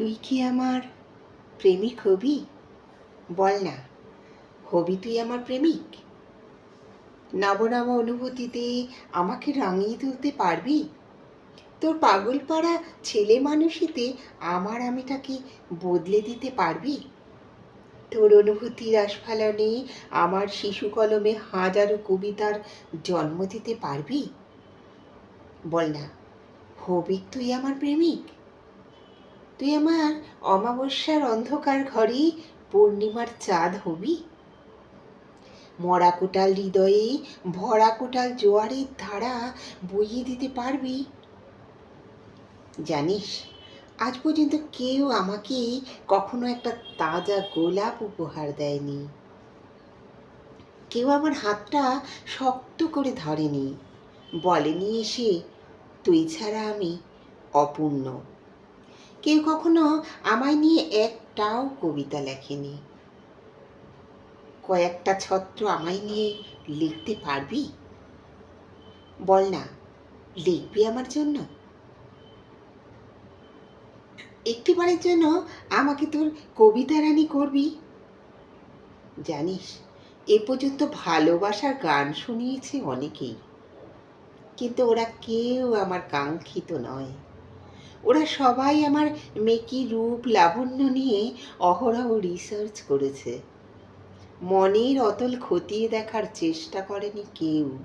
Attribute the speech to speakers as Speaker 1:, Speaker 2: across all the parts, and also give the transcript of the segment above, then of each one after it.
Speaker 1: তুই কি আমার প্রেমিক হবি? বল না, হবি তুই আমার প্রেমিক? নবনব অনুভূতিতে আমাকে রাঙিয়ে তুলতে পারবি? তোর পাগলপাড়া ছেলে মানুষিতে আমার আমিটাকে বদলে দিতে পারবি? তোর অনুভূতির আস্ফালনে আমার শিশু কলমে হাজারো কবিতার জন্ম দিতে পারবি? বল না, হবি তুই আমার প্রেমিক? তুই আমার অমাবস্যার অন্ধকার ঘরে পূর্ণিমার চাঁদ হবি। মরা কোটাল হৃদয়ে, ভরা কোটাল জোয়ারের ধারা বইয়ে দিতে পারবি। জানিস, আজ পর্যন্ত কেউ আমাকে কখনো একটা তাজা গোলাপ উপহার দেয়নি। কেউ আমার হাতটা শক্ত করে ধরেনি। বলেনি এসে, তুই ছাড়া আমি অপূর্ণ। কেউ কখনো আমায় নিয়ে একটাও কবিতা লেখেনি। কয়েকটা ছত্র আমায় নিয়ে লিখতে পারবি? বল না, লিখবি আমার জন্য? একটিবারের জন্য আমাকে তোর কবিতা রানী করবি? জানিস, এ পর্যন্ত ভালোবাসার গান শুনিয়েছে অনেকেই। কিন্তু ওরা কেউ আমার কাঙ্ক্ষিত নয়। ওরা সবাই আমার মেকি রূপ লাবণ্য নিয়ে অহরহ রিসার্চ করেছে। মনের অতল খতিয়ে দেখার চেষ্টা করেনি কেউ।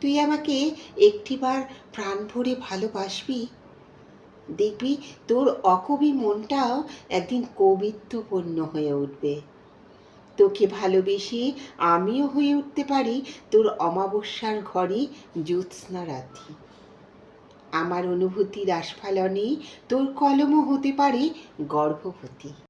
Speaker 1: তুই আমাকে একটিবার প্রাণ ভরে ভালোবাসবি? দেখবি তোর অকবি মনটাও একদিন কবিত্বপূর্ণ হয়ে উঠবে। তোকে ভালোবেসে আমিও হয়ে উঠতে পারি তোর অমাবস্যার ঘরে জ্যোৎস্না রাত্রি আমার অনুভূতির আস্ফালনে তোর কলমও হতে পারে গর্ভবতী।